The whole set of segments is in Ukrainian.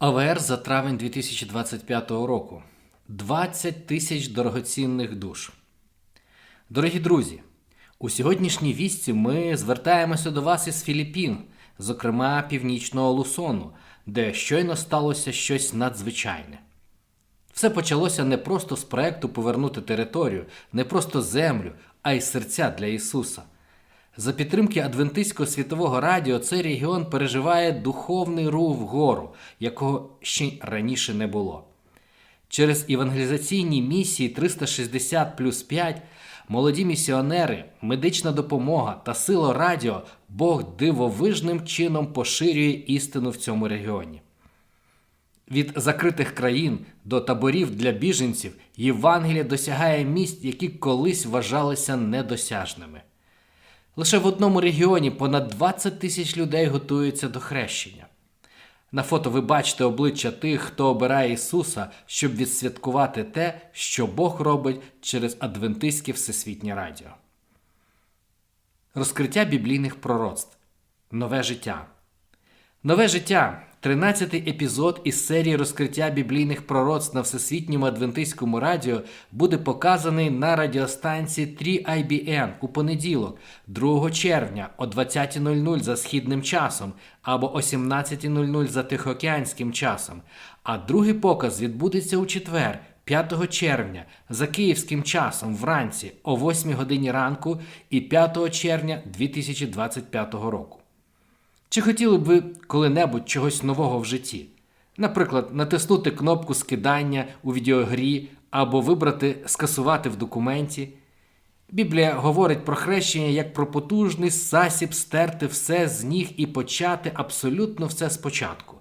АВР за травень 2025 року. 20 тисяч дорогоцінних душ. Дорогі друзі, у сьогоднішній вісті ми звертаємося до вас із Філіппін, зокрема північного Лусону, де щойно сталося щось надзвичайне. Все почалося не просто з проекту повернути територію, не просто землю, а й серця для Ісуса. За підтримки Адвентистського світового радіо цей регіон переживає духовний рух вгору, якого ще раніше не було. Через евангелізаційні місії 360 плюс 5 молоді місіонери, медична допомога та сила радіо Бог дивовижним чином поширює істину в цьому регіоні. Від закритих країн до таборів для біженців Євангелія досягає місць, які колись вважалися недосяжними. Лише в одному регіоні понад 20 тисяч людей готуються до хрещення. На фото ви бачите обличчя тих, хто обирає Ісуса, щоб відсвяткувати те, що Бог робить через Адвентистське Всесвітнє Радіо. Розкриття біблійних пророцтв. Нове життя. Нове життя 13-й епізод із серії розкриття біблійних пророцтв на Всесвітньому Адвентистському радіо буде показаний на радіостанції 3IBN у понеділок, 2 червня о 20.00 за східним часом або о 17.00 за тихоокеанським часом. А другий показ відбудеться у четвер, 5 червня за київським часом вранці о 8 годині ранку і 5 червня 2025 року. Чи хотіли б ви коли-небудь чогось нового в житті? Наприклад, натиснути кнопку скидання у відеогрі або вибрати скасувати в документі. Біблія говорить про хрещення як про потужний засіб стерти все з ніг і почати абсолютно все спочатку.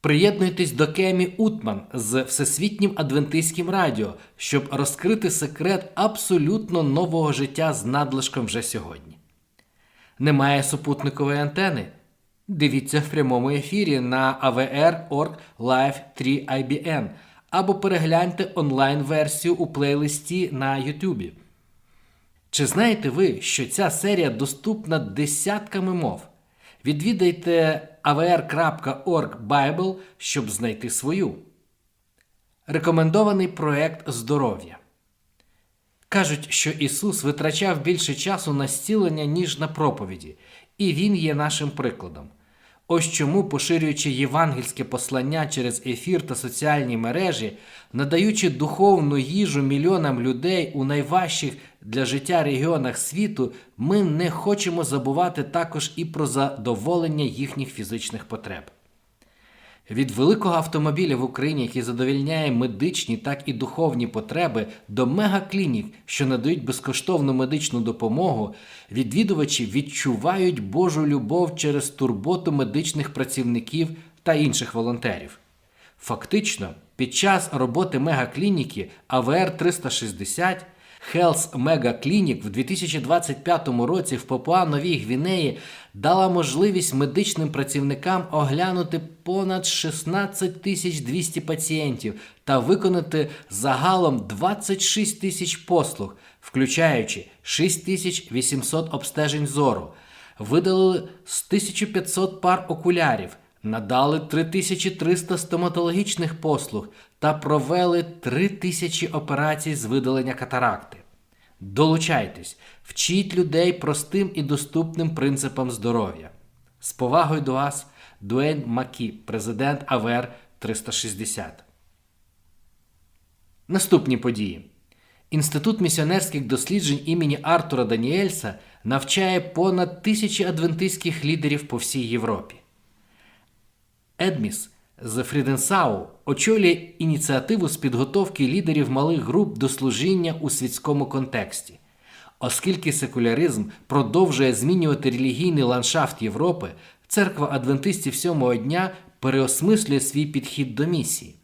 Приєднуйтесь до Кемі Утман з Всесвітнім Адвентистським радіо, щоб розкрити секрет абсолютно нового життя з надлишком вже сьогодні. Немає супутникової антени? Дивіться в прямому ефірі на AVR.org Live 3 IBN або перегляньте онлайн-версію у плейлисті на YouTube. Чи знаєте ви, що ця серія доступна десятками мов? Відвідайте avr.org Bible, щоб знайти свою. Рекомендований проект здоров'я. Кажуть, що Ісус витрачав більше часу на зцілення, ніж на проповіді, і Він є нашим прикладом. Ось чому, поширюючи євангельське послання через ефір та соціальні мережі, надаючи духовну їжу мільйонам людей у найважчих для життя регіонах світу, ми не хочемо забувати також і про задоволення їхніх фізичних потреб. Від великого автомобіля в Україні, який задовільняє медичні, так і духовні потреби, до мегаклінік, що надають безкоштовну медичну допомогу, відвідувачі відчувають Божу любов через турботу медичних працівників та інших волонтерів. Фактично, під час роботи мегаклініки АВР 360 Health Mega Clinic в 2025 році в Папуа Новій Гвінеї дала можливість медичним працівникам оглянути понад 16 тисяч 200 пацієнтів та виконати загалом 26 тисяч послуг, включаючи 6 тисяч 800 обстежень зору, видалили з 1500 пар окулярів. Надали 3300 стоматологічних послуг та провели 3000 операцій з видалення катаракти. Долучайтесь, вчіть людей простим і доступним принципам здоров'я. З повагою до вас, Дуейн Макі, президент АВР 360. Наступні події. Інститут місіонерських досліджень імені Артура Даніельса навчає понад тисячі адвентистських лідерів по всій Європі. Едміс з Фріденсау очолює ініціативу з підготовки лідерів малих груп до служіння у світському контексті. Оскільки секуляризм продовжує змінювати релігійний ландшафт Європи, Церква адвентистів сьомого дня переосмислює свій підхід до місії.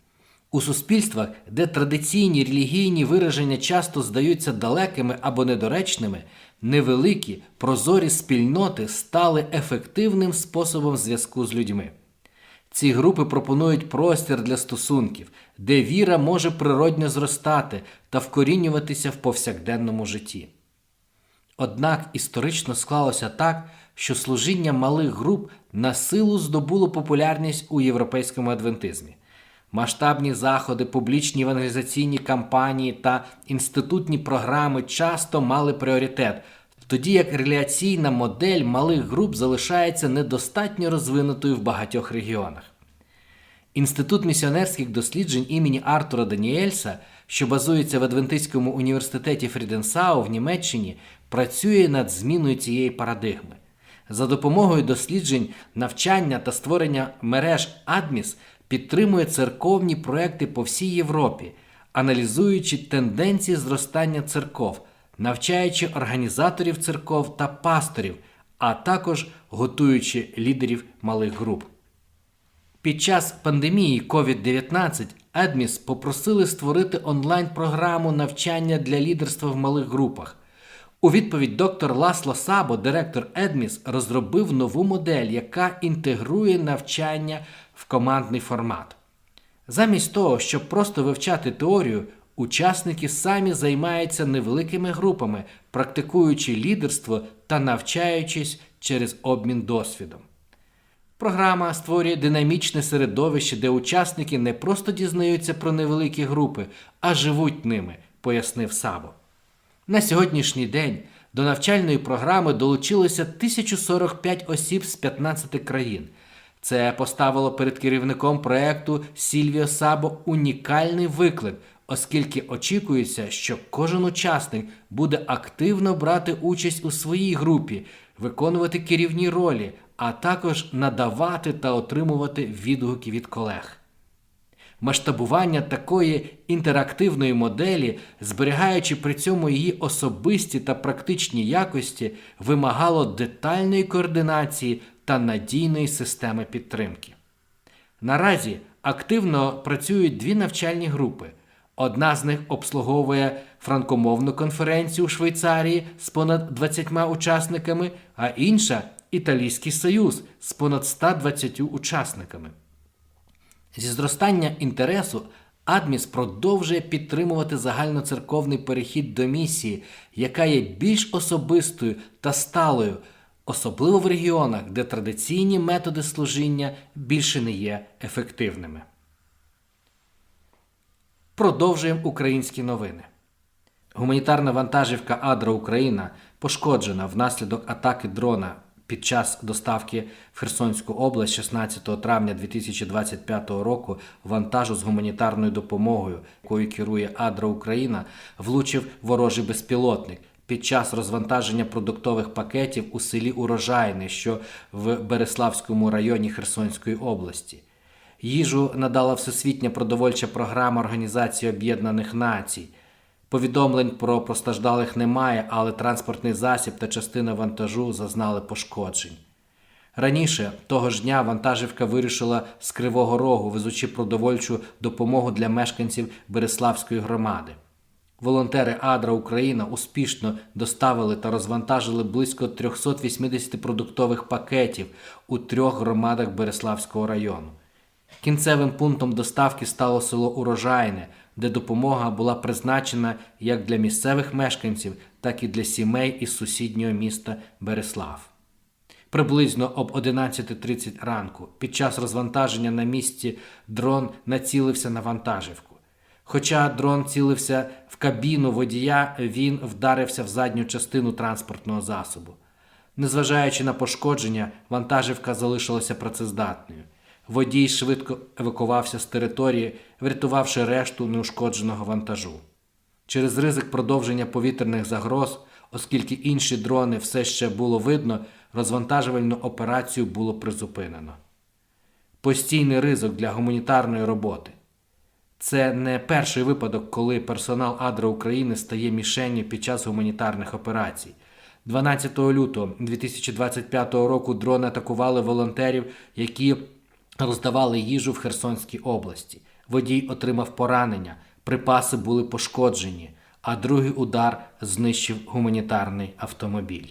У суспільствах, де традиційні релігійні вираження часто здаються далекими або недоречними, невеликі прозорі спільноти стали ефективним способом зв'язку з людьми. Ці групи пропонують простір для стосунків, де віра може природньо зростати та вкорінюватися в повсякденному житті. Однак історично склалося так, що служіння малих груп на силу здобуло популярність у європейському адвентизмі. Масштабні заходи, публічні евангелізаційні кампанії та інститутні програми часто мали пріоритет, тоді як реляційна модель малих груп залишається недостатньо розвинутою в багатьох регіонах. Інститут місіонерських досліджень імені Артура Даніельса, що базується в Адвентистському університеті Фріденсау в Німеччині, працює над зміною цієї парадигми. За допомогою досліджень, навчання та створення мереж Адміс підтримує церковні проекти по всій Європі, аналізуючи тенденції зростання церков, навчаючи організаторів церков та пасторів, а також готуючи лідерів малих груп. Під час пандемії COVID-19 Адміс попросили створити онлайн-програму навчання для лідерства в малих групах. У відповідь доктор Ласло Сабо, директор Едміс, розробив нову модель, яка інтегрує навчання в командний формат. Замість того, щоб просто вивчати теорію, учасники самі займаються невеликими групами, практикуючи лідерство та навчаючись через обмін досвідом. Програма створює динамічне середовище, де учасники не просто дізнаються про невеликі групи, а живуть ними, пояснив Сабо. На сьогоднішній день до навчальної програми долучилося 1045 осіб з 15 країн. Це поставило перед керівником проекту Сільвіо Сабо унікальний виклик, оскільки очікується, що кожен учасник буде активно брати участь у своїй групі, виконувати керівні ролі, а також надавати та отримувати відгуки від колег. Масштабування такої інтерактивної моделі, зберігаючи при цьому її особисті та практичні якості, вимагало детальної координації та надійної системи підтримки. Наразі активно працюють дві навчальні групи. Одна з них обслуговує франкомовну конференцію у Швейцарії з понад 20 учасниками, а інша Італійський Союз з понад 120 учасниками. Зі зростання інтересу Адміс продовжує підтримувати загальноцерковний перехід до місії, яка є більш особистою та сталою, особливо в регіонах, де традиційні методи служіння більше не є ефективними. Продовжуємо українські новини. Гуманітарна вантажівка Адра Україна пошкоджена внаслідок атаки дрона під час доставки в Херсонську область 16 травня 2025 року вантажу з гуманітарною допомогою, якою керує Адра Україна, влучив ворожий безпілотник. Під час розвантаження продуктових пакетів у селі Урожайне, що в Береславському районі Херсонської області. Їжу надала Всесвітня продовольча програма Організації Об'єднаних Націй. Повідомлень про постраждалих немає, але транспортний засіб та частина вантажу зазнали пошкоджень. Раніше того ж дня вантажівка вирішила з Кривого Рогу, везучи продовольчу допомогу для мешканців Береславської громади. Волонтери Адра Україна успішно доставили та розвантажили близько 380 продуктових пакетів у трьох громадах Береславського району. Кінцевим пунктом доставки стало село Урожайне, де допомога була призначена як для місцевих мешканців, так і для сімей із сусіднього міста Береслав. Приблизно об 11.30 ранку під час розвантаження на місці дрон націлився на вантажівку. Хоча дрон цілився в кабіну водія, він вдарився в задню частину транспортного засобу. Незважаючи на пошкодження, вантажівка залишилася працездатною. Водій швидко евакувався з території, врятувавши решту неушкодженого вантажу. Через ризик продовження повітряних загроз, оскільки інші дрони все ще було видно, розвантажувальну операцію було призупинено. Постійний ризик для гуманітарної роботи. Це не перший випадок, коли персонал Адра України стає мішенню під час гуманітарних операцій. 12 лютого 2025 року дрони атакували волонтерів, які роздавали їжу в Херсонській області. Водій отримав поранення, припаси були пошкоджені, а другий удар знищив гуманітарний автомобіль.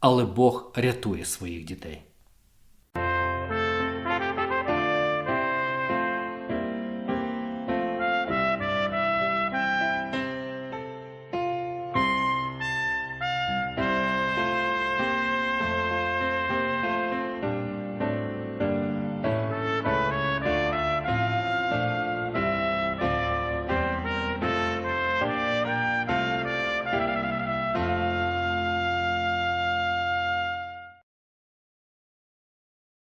Але Бог рятує своїх дітей.